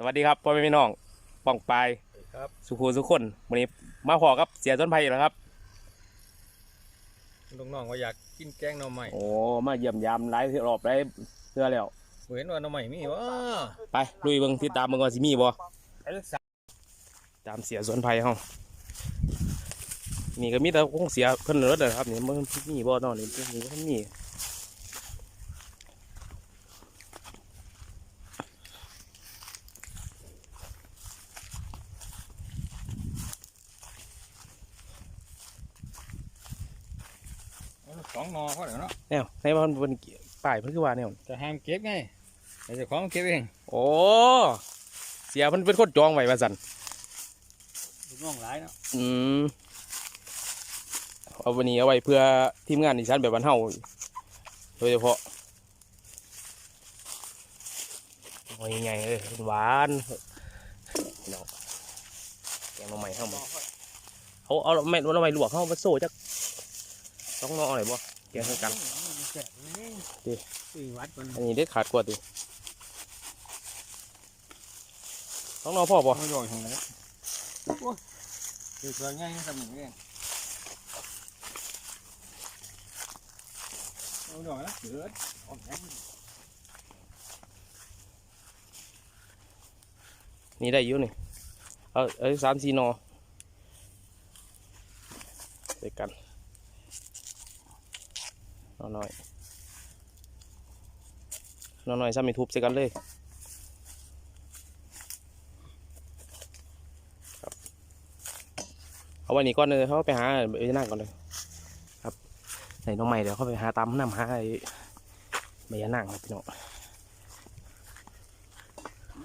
สวัสดีครับพ่อแม่พี่น้องป้องปลายครับสุขูสุขคนวันนี้มาพอกับเสียต้นไผ่แล้วครับลูกน้องว่าอยากกินแกงหน่อไม้โอ้มาเยี่ยมยามหลายรอบหลายเทื่อแล้วบ่เห็นว่าหน่อไม้มีวะไปลุยเบิ่งติดตามเบิ่งว่าสิมีบ่ไอ้ลูกสาวตามเสียสวนไผ่เฮานี่ก็มีแต่คงเสียเพิ่นเลิศเลยครับนี่มันมีบ่เนาะนี่นี่ก็มี องหนอเขาเดี๋ยวเนาะแนวในว่ามันเป็นป้ายเพิ่นคือว่าแนวจะห้ามเก็บไงแต่เจ้าของเก็บเองโอ้เสียเพิ่นเป็นคนจองไว้ว่าซั่นลูกน้องหลายเนาะอืมเอาวันนี้เอาไว้เพื่อทีมงานดิฉันแบบบ้านเฮาโดยเฉพาะโอ้ยไงเลยหวานพี่น้องแกงหน่อไม้เข้ามาเขาเอาแม่นว่าหน่อไม้ลวกเข้ามาโซ่จักต้องนออะไรบ่ แกงให้กันดิสี่วัดมันอันนี้เด็ดขาดกว่าติต้องนอพ่อบ่ไม่ย่อยของไหนโอ้ยคือเครื่องง่ายทำอย่างนี้เองเอาหน่อยนะเดือดออกแข็งนี่ได้อยู่นี่ เอาเอาสามสี่นอใส่กัน นอหน่อยนอหน่อยซ้ำไม่ทุบใส่กันเลยครับเอาไว้นี่ก่อนเลยเขาไปหาไอ้นั่งก่อนเลยครับใส่น้องใหม่เดี๋ยวเขาไปหาตามน้ำหาไอ้ใบยะนางครับพี่น้อง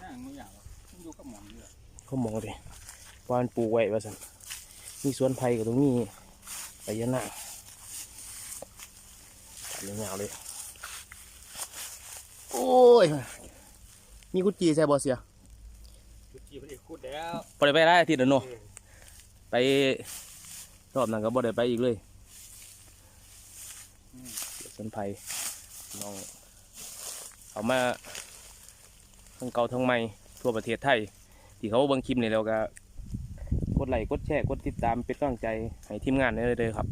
ย่างไม่อยากหรอกมันอยู่กับหมอนเยอะเขามองดิว่ามันปลูกไว้ว่าสันมีสวนไผ่กับตรงนี้ไปเยอะหน้า ตัดยาวๆเลย โอ้ย มีกุจีใส่บอเสียจุดจีบไอ้คูดแล้วพอได้ไปได้อาทิตย์แล้วเนาะไปรอบนั้นก็บ่ได้ไปอีกเลยสวนไผ่น้องเอามาทั้งเก่าทั้งใหม่ทั่วประเทศไทย ที่เขาเบิ่งคลิปนี่แล้วก็กดไลค์กดแชร์กดติดตามเป็นกำลังใจให้ทีมงานได้เลยครับ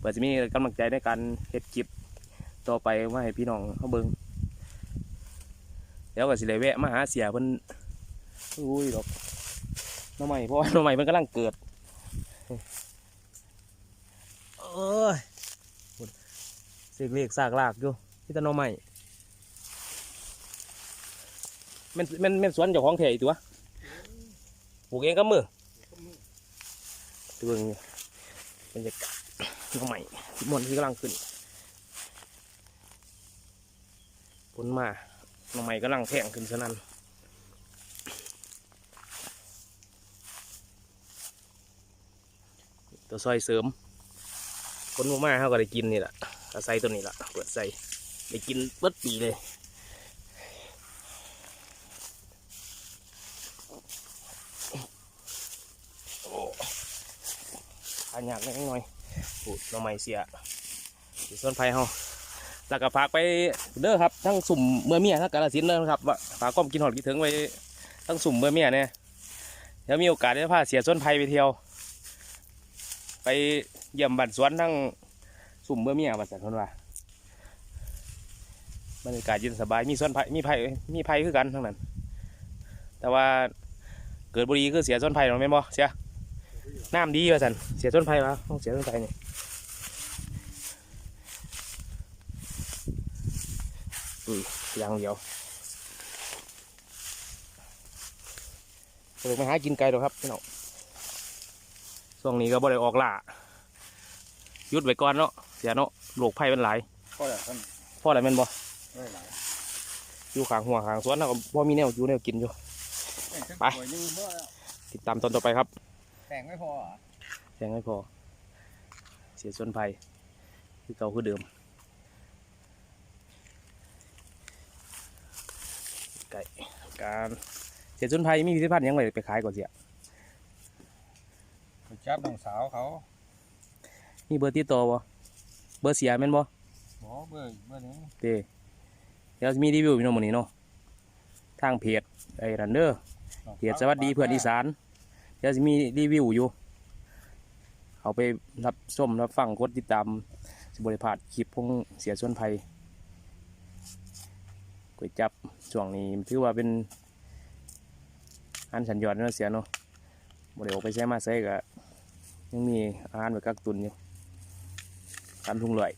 เพื่อจะมีกำลังใจในการเฮ็ดคลิปต่อไปว่าให้พี่น้องเขาเบิ่งเดี๋ยวก็สิเลยแวะมาหาเสียเพิ่นอุ้ยดอกน้องใหม่เพราะว่าน้องใหม่มันกำลังเกิดเอ้ยเสกเลขซากลากอยู่ที่ตะหน้องใหม่ม่นม่นม่นสวนเจ้าของแท้อีกตัวปลูกเองกับมือตัวเองนี่บรรยากาศ น้องใหม่ที่มวนที่กำลังขึ้นผลมาน้องใหม่กำลังแพงขึ้นซะนั้นตัวซอยเสริมคนบ่มาเขาก็ได้กินนี่แหละอาศัยตัวนี้แหละเปิดใส่ได้กินเบิดปีเลยอันยากเล็กน้อย ปูดหน่อไม้เสียอยู่ส่วนไผ่เฮาแล้วก็ฝากไปเด้อครับทั้งสุ่มเมื่อเมียทั้งกาลสินธุ์เด้อครับว่าฝากก้มกินหอดกินถึงไว้ทั้งสุ่มเมื่อเมียเนี่ยเดี๋ยวมีโอกาสได้พาเสียส่วนไผ่ไปเที่ยว ไปเยี่ยมบ้านสวนทั้งสุ่มเมื่อเมียบ้านสันทนว่าบรรยากาศเย็นสบายมีส่วนไผ่มีไผ่มีไผ่คือกันทั้งนั้น แต่ว่าเกิดบุรีคือเสียส่วนไผ่หรอแม่นบ่เสียน้ำดีว่าสันเสียต้นไผ่วะต้องเสียต้นไผ่นี่ อืมอย่างเดียวเลยมาหากินไก่หรอกครับพี่น้องช่วงนี้ก็บ่ได้ออกล่าหยุดไว้ก่อนเนาะเสียเนาะโรคไผ่เป็นหลายก็แหละท่านพ่ออะไรแม่นบ่ได้หลายอยู่ขางหัวขางสวนแล้วก็บ่มีแนวอยู่แนวกินอยู่ไปไปยังพ่อแล้วติดตามตอนต่อไปครับแต่งไม่พอเหรอแจ้งไม่พอ เสียส่วนไผ่คือเก่าคือเดิม ไก่การเสียส่วนไผ่มีพิพิธภัณฑ์หยังไงไปขายก่อนเสียไปจับน้องสาวเขามีเบอร์ติดต่อบ่เบอร์เสียแม่นบ่หมอเบอร์เบอร์นี้เด้เดี๋ยวมีรีวิวพี่น้องหมื้นี้เนาะทางเพจไอ้รันเดอร์เพจสวัสดีเพื่อนอีสานเดี๋ยวจะมีรีวิวอยู่เอาไปรับชมรับฟังกดติดตามสิบริพลาดคลิปพงเสียส่วนภัย ก๋วยจับช่วงนี้ถือว่าเป็นอันสัญญอดเนาะเสียเนาะบริโภคไปใช้มาใช้ก็ยังมีอาหารไว้กักตุนอยู่ตามทุ่งลอย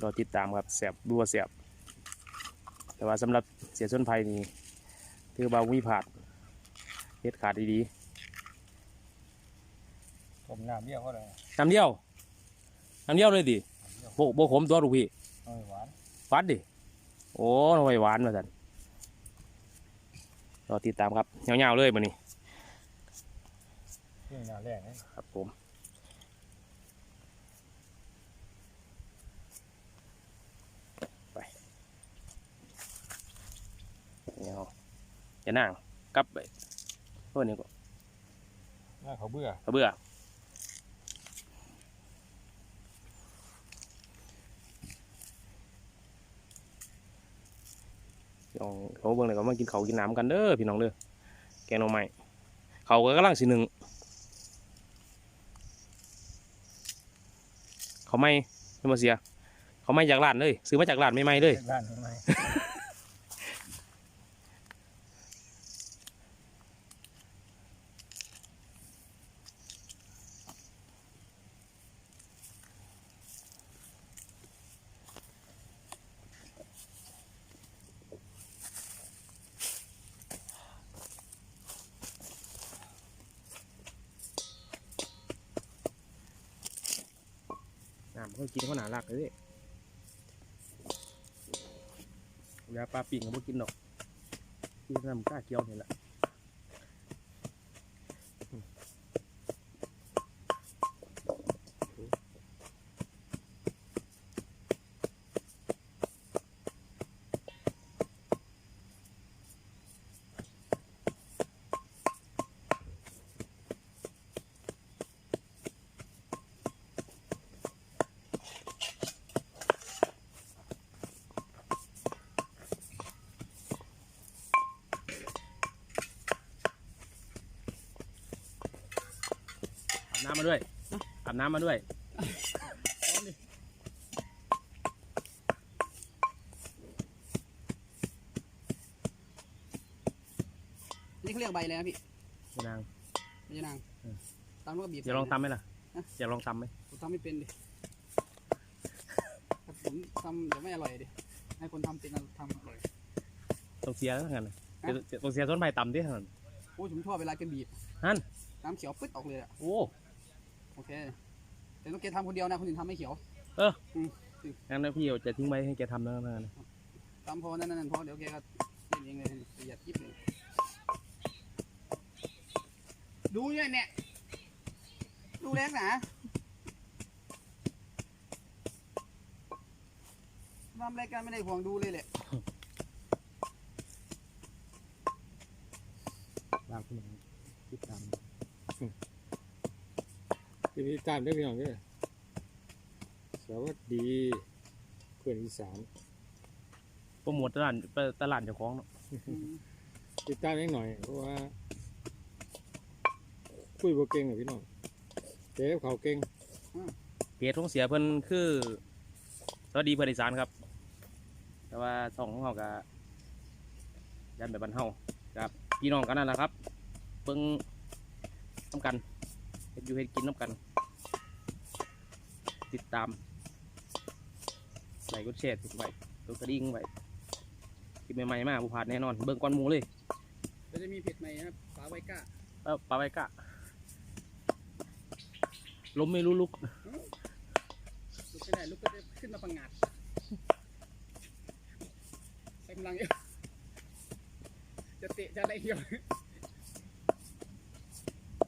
รอติดตามครับแสบรัวแสบแต่ว่าสำหรับเสียส้นภัยนี่ถือว่าวิผาดเฮ็ดขาดดี ผมน้ำเบี้ยวเขาเลยๆน้ำเดียวน้ำเดียวเลยดิโบโบขมตัวลูกพี่เอาไว้หวานหวานดิโอ้ทำไมหวานมาสันรอติดตามครับเงาๆเลยมันนี้เรื่องหน้าแรกนี่ครับผมไปเงาจะนั่งกลับไปเพื่อนนี่ก็หน้าเขาเบื่อกระเบื่อ พี่น้องเขาเบิ่งเลยก็มากินเขากินน้ำกันเด้อพี่น้องเด้อแกงหน่อไม้เขาก็กำลังสีหนึ่งเขาไม่ไม่มาเสีย เขาไม่จากร้านเลยซื้อมาจากร้านไม่ไม่เลยร้านไม น้ำเขากินเขาหนาลักเลยเวลาปลาปิ่งเขาไม่กินหรอกกินน้ำกล้าเกียวนี่แหละ น้ำมาด้วยอาบน้ำมาด้วยนี่เขาเรียกใบอะไรนะพี่พี่นางใบยะนางอืมตามแล้วก็บีบอย่าลองใส่ตำไหมล่ะฮะอย่าลองตำไหมผมทำไม่เป็นดิถ้าผมทำเดี๋ยวไม่อร่อยดิ ให้คนทำเป็นทำอร่อย ต้องเสียแล้วกันนะฮะเดี๋ยวต้องเสียต้นไม้ต่ำดิท่าน โอ้ยผมชอบเวลาแกบีบนั่น น้ำเขียวปึ๊ดออกเลยอะโอ้ โอเค แต่ต้องแกทำคนเดียวนะคนอื่นทำไม่เขียวงั้นพี่จะทิ้งไว้ให้แกทำแล้วกันนะทำพอนั่นนั่นพอเดี๋ยวแกก็เล่นเองเลยประหยัดยิบเลยดูเนี่ยเนี่ยดูแรงหนาทำรายการไม่ได้ห่วงดูเลยแหละ ลากขึ้นมาติดตาม ที่พี่ตามได้พี่น้องเด้อสวัสดีเพื่อนอีสานโปรโมทตลาดตลาดเจ้าของเนาะติดตามนิดหน่อยเพราะว่าคุยบ่เก่งอะพี่น้องเจ๊เขาเก่งเพจของเสียเพิ่นคือสวัสดีเพื่อนอีสานครับ แต่ว่าสองของเขากับยันแบบบันเฮากับ พี่น้องกันนั่นแหละครับเบิ่งน้ำกันเฮ็ดอยู่เฮ็ดกินน้ำกัน ติดตามไลค์กดแชร์ถูกไว้ตัวกระดิ่งไว้คลิปใหม่ๆมาบุพลาดแน่นอน เบิ่งก้อนหมูเลยก็จะมีเผ็ดใหม่นะครับฝาไวก้าเออปลาไว้กะลมไม่รู้ลุกลุกไม่ได้ลุกก็จะขึ้นมาปังงาดใช้กำลังเยอะจะเตะจะอะไรเดียว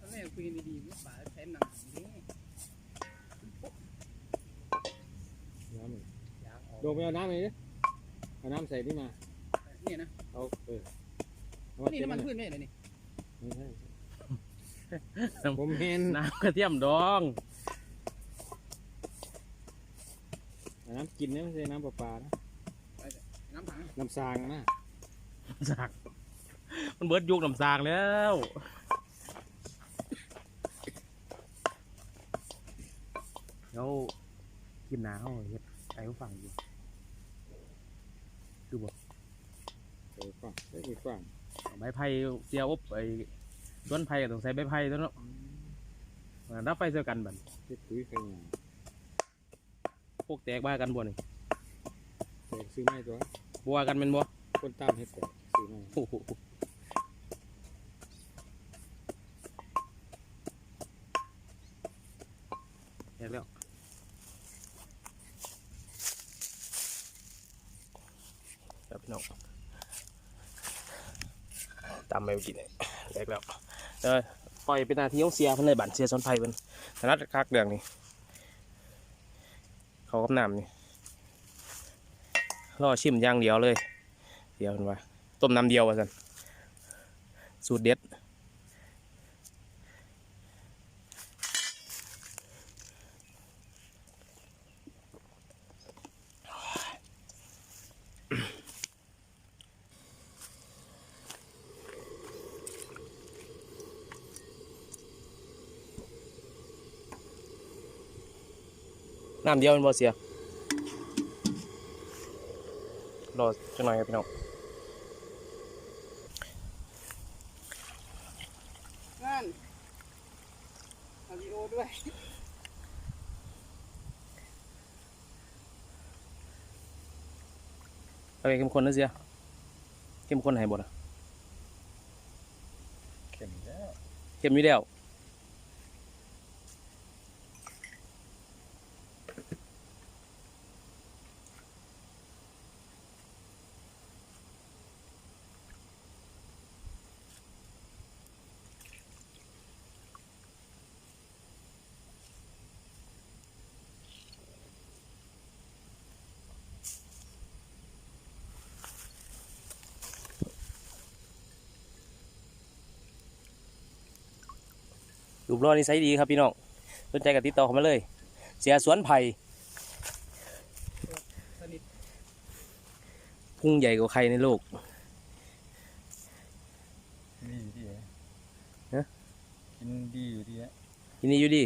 ตอนแรกคุยกันดีๆว่าป๋าใช้หนัง โดมไปเอาน้ำเลยดิเอาน้ำใส่นี่มาเนี่ยนะเอาเออเอานี่เต็น้ำมันเลยพืชไม่ใช่เหรอนี่ไม่ใช่ผมเห็นน้ำกระเทียมดองน้ำกินเนี่ยไม่ใช่น้ำประปานะน้ำถังน้ำซางนะสากมันเบิดยุคน้ำสากแล้วแล้วกินหนาเขาเฮ็ด ไอ้เขาฟังอยู่คือบอกเออฟังได้ไปฟังใบไผ่เจียวอบไอ้ต้นไผ่ก็ต้องใส่ใบไผ่ตัวเนาะรับไฟเสียกันบัดเฮ็ดปุ๋ยใครหยาพวกแตกบ้ากันบ่นี่แต่ซื้อไม้ตัวบัวกันเป็นบ่คนตามเฮ็ดแต่ซื้อไม้ โอ้โหเห็นแล้ว ครับพี่น้องตามไปกินเลยแรกแล้วเออปล่อยเป็นนาทีของเสียเพิ่นเลยบันเสียซ้อนไฟเพิ่นถนัดคักเดืองนี่เขากับน้ำนี่รอชิมอย่างเดียวเลย เดียวเห็นว่าต้มน้ำเดียวว่าสันสูตรเด็ด น้ำเดียวเป็นบ่เสียรอจังหน่อยครับพี่น้องนั่นเอาวิดีโอด้วยเอาไปเข้มข้นนะเสียเข้มข้นให้หมดอะเข็มแล้วเข้มอยู่แล้ว รูปรอนี่ไซส์ดีครับพี่น้องสนใจกับติดต่อเข้ามาเลย เสียสวนไผ่สนิทพุ่งใหญ่กว่าใครในโลกดีอยู่ดีฮะกินดีอยู่ดีฮะทีนี้อยู่ดี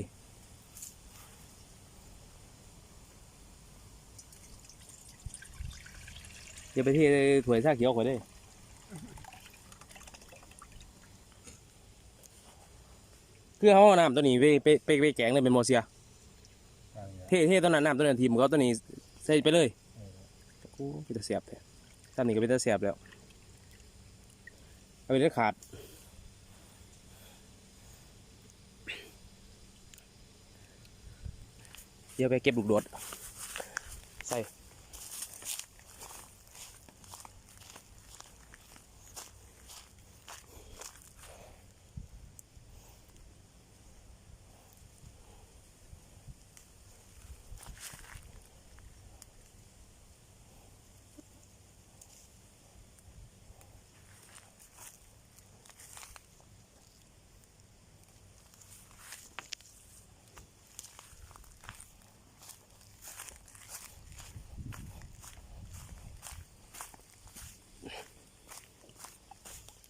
เดี๋ยวไปที่ถวยซาเขียวก่อนเล คือเขาเอาน้ำตัวนี้ไปไปไปไปแกงเลยเป็นโมเซียเท่เท่ตัวนั้นน้ำตัวนั้นทีมเขาตัวนี้ใส่ไปเลยโอ้เป็นตาเสียบแท้ตอนนี้ก็เป็นตาเสียบแล้ว เอาไปได้ขาด เดี๋ยวไปเก็บลูกโดด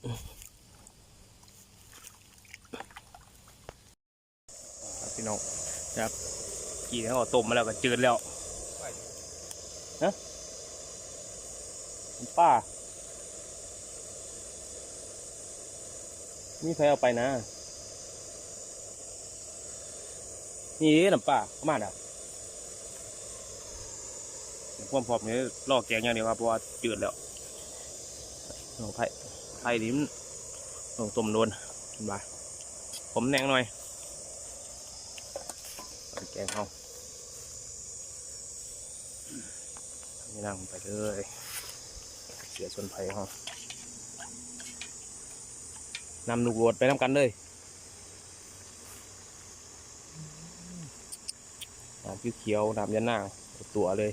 พี่น้องนะครับกี่ทั้งเอาต้มมาแล้วก็จืดแล้วฮะน้ำป้า มีใครเอาไปนะ นี่น้ำปลาประมาณอะเดี๋ยวความพอมนี้ลอกแกงอย่างเดียวครับเพราะว่าจืดแล้วเอาไผ่ ไผ่ดิมนต้องต้มโดนเห็นปะผมแหนงหน่อยเอาแกงเขานี่นั่งไปเลยเสียส่วนไผ่เขานำลูกโรดไปน้ำกันเลยน้ำเขียวๆน้ำยันหน้าตัวเลย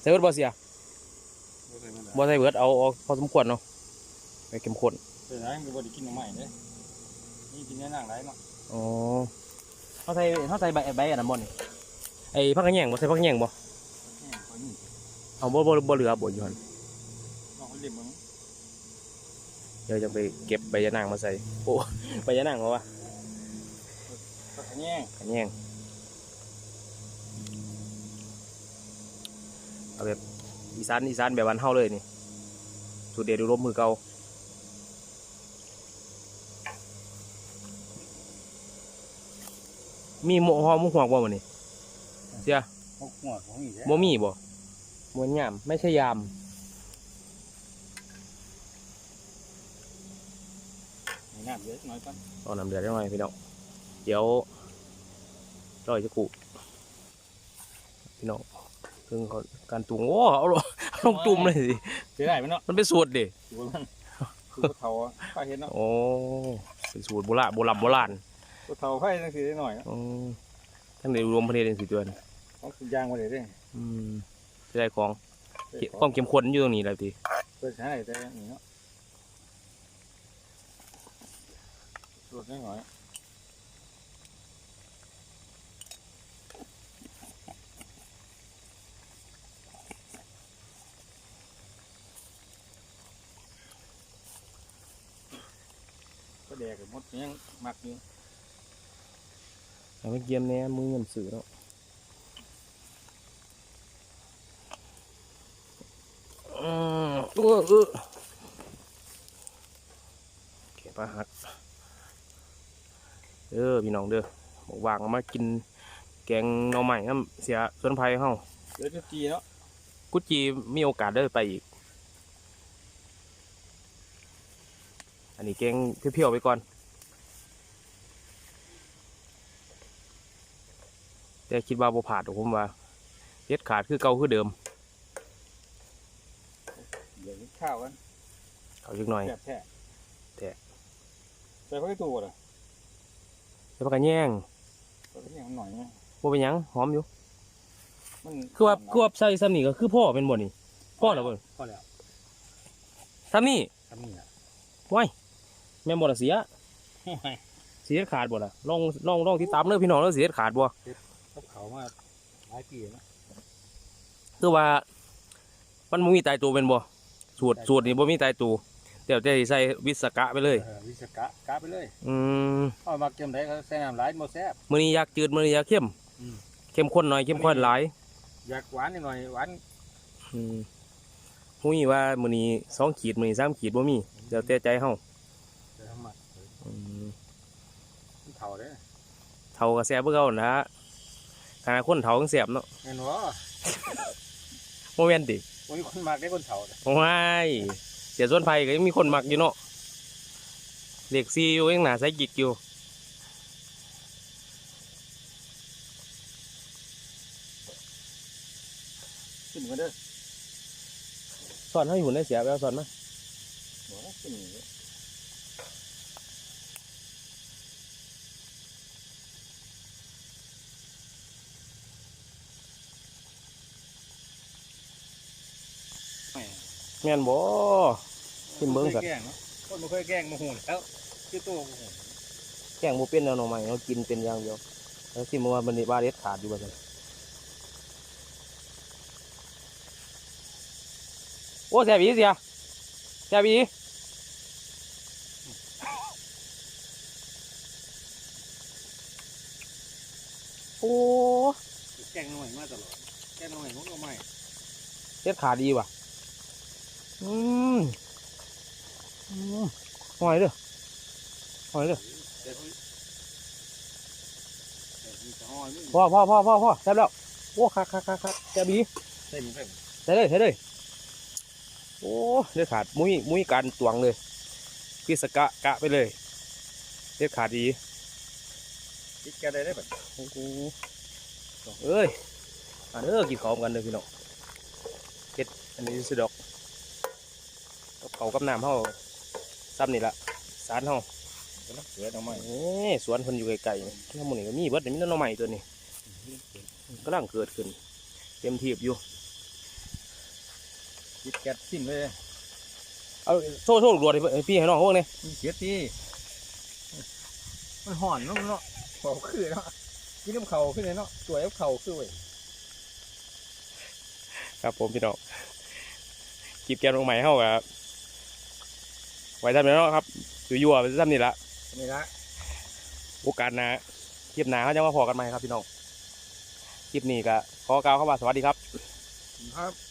ใส่เบิร์ดบอเสียบอใส่เบิร์ดเอาเอาพอสมควรเนาะ ไปเข้มข้นเดี๋ยวนะมันบ่ได้กินหน่อไม้เด้นี่กินแน่นางไรเนาะอ๋อเขาใส่เขาใส่ใบใบอันนั้นบอนี่ไอไอ้พักกระแยงบ่ใส่พักกระแยงบ่แห้งกว่านี้เอาบ่บ่บ่เหลือบ่อยู่หั่นลองเอาเล็บมึงเดี๋ยวจะไปเก็บใบยะนางมาใส่โอ้ใบยะนางเหรอวะก็แห้งกระแยงเอาแบบอีสานอีสานแบบบ้านเฮาเลยนี่สูตรเด็ดอุดมมือเก่า มีหมหอมหมุกหวกบ่มื้อนี้เสียพวกหัวของนี่แหละบ่มีบ่มวนยามไม่ใช่ยามมีน้ำเยอะน้อยก่อนตอนน้ำเดือดได้หน่อยพี่น้องเดี๋ยวรอยจะกุพี่น้องเรื่องเขาการตุงโอ้เอาลงเอาลงตุ่มเลยสิเสียได้ไหมเนาะมันเป็นสูตรดิดูมันดูเทาไฟเห็นเนาะโอ้เป็นสูตรโบราณโบราณโบราณ ดูเทาไฟจังสีได้หน่อยเนาะอืมทั้งในรวมประเทศเองสิตัวนี้เอาคือยางมาเลยเด้อืมจะได้ของความเข้มข้นอยู่ตรงนี้แหละทีเปิดใช้ได้แต่นี่เนาะรดนิดหน่อยก็แดกกับมดยังมักอยู่ เอาไปเกียมแหน่มือเงินสื่อเนาะอืมเออเออเก็บปลาหักเด้อพี่น้องเด้อบอกวางเอามากินแกงหน่อใหม่น้ำเสียสวนไผ่เฮาเดี๋ยวจะจีเนาะกุจีมีโอกาสได้ไปอีก อันนี้แกงเพียวๆไปก่อน แต่คิดว่าบ่ผ่านหรอกผมว่าเด็ดขาดคือเก่าคือเดิมเดี๋ยวกินข้าวกันเอาจักหน่อยแซ่บแท้แท้ใส่ผักอีตูบ่ล่ะแล้วปากกาแย่งใส่ผักอีตูหน่อยนะบ่เป็นหยังหอมอยู่ มันคือว่าคือว่าใส่ซ้ำนี่ก็คือพ่อเป็นบ่นี่พ่อแล้วบ่พอแล้วซ้ำนี่ทำนี่ล่ะแม่นบ่ล่ะเสีย โอ้ยเสียขาดบ่ล่ะลองลองลองติดตามเด้อพี่น้องแล้วเสียขาดบ่ กับเขามาหลายปีแล้วคือว่า มันบ่มีตายตัวเป็นบ่สูตรสูตรนี่บ่มีตายตัวเดี๋ยวจะใส่วิสกะไปเลย เออวิศกะกะไปเลยอืมเอามาเกมได้ก็ใส่น้ำหลายบ่แซ่บมื้อนี้อยากจืดมื้อนี้อยากเข้มอืม เข้มข้นหน่อยเข้มข้นหลายอยากหวานนิดหน่อยหวานอืมฮู้ยว่ามื้อนี้สองขีดมื้อนี้สามขีดบ่มีเดี๋ยวแต่ใจเฮาเดี๋ยวทำมาอืมมันเฒ่าเด้อเฒ่าก็แซ่บคือเก่านั่นล่ะ ขนาดคนเฒ่ายังแซ่บเนาะแม่นบ่บ่แม่นติบ่มีคนมากได้คนเฒ่าเด้อว้ายเสียส่วนไผก็ยังมีคนมักอยู่เนาะเด็กซีอยู่ยังหน้าใสกิกอยู่ขึ้นมาเด้อสอนให้หุ่นได้เสียไปเอาสอนมาบ่ขึ้นมาเด้อไม่ แม่นบ่กินเบิ่งสัตว์แกล้งเนาะคนบ่เคยแกล้งบ่ฮู้แล้วคือตัวบ่ฮู้แกงบ่เป็นแล้วหน่อใหม่เขากินเป็นอย่างเดียวแล้วสิมาว่ามันนี่บาเด็ดขาดอยู่บ่ซั่นโอ้แซ่บอีเสียแซ่บอีโอ้แกล้งหน่อยมาตลอดแกล้งหน่อยมันก็ไม่เด็ดขาดดีว่ะ อืมอืมหอยเด้อหอยเด้อแต่เพิ่นแต่มีแต่ห้อยมึงพ่อพ่อพ่อพ่อพ่อแซ่บแล้วโอ้คักคักคักคักแซ่บอีเต็มเต็มใส่เลยใส่เลยโอ้เด็ดขาดมุ้ยมุ้ยการตวงเลยพี่สกะกะไปเลยเด็ดขาดดีคิดแกได้ได้แบบโอ้โหเอ้ยอันเออกินข้าวกันเลยพี่น้องเฮ็ดอันนี้สุดดอกกับ เขาวกับน้ำเฮาซ้ำนี่ละสารเฮาเสือทำไมเอ้ยสวนเพิ่นอยู่ไกลๆนี่น้ำมันนี่ก็มีเบิดนี่มีแต่หน้องใหม่ตัวนี้กำลังเกิดขึ้น เต็มทีบอยู่คิดแกสิ้นเลยเอาโซ่โซ่ลูกโดดให้พี่ให้น้องเขาเบิ่งนี่มีเสียทีมันห่อนเนาะมันเนาะเขาคือเนาะกินน้ำเขาขึ้นเลยเนาะตัวน้ำเขาคือเว้ยครับผมพี่น้องคลิปแกมลงใหม่เฮากับไว้ทำนี้เนาะครับอยู่ยั่วๆไปทำนี่ละนี่ละโอกาสหน้าคลิปหน้าเขาจะมาพอกันใหม่ครับพี่น้องคลิปนี้ก็ขอกล่าวคำว่าสวัสดีครับครับ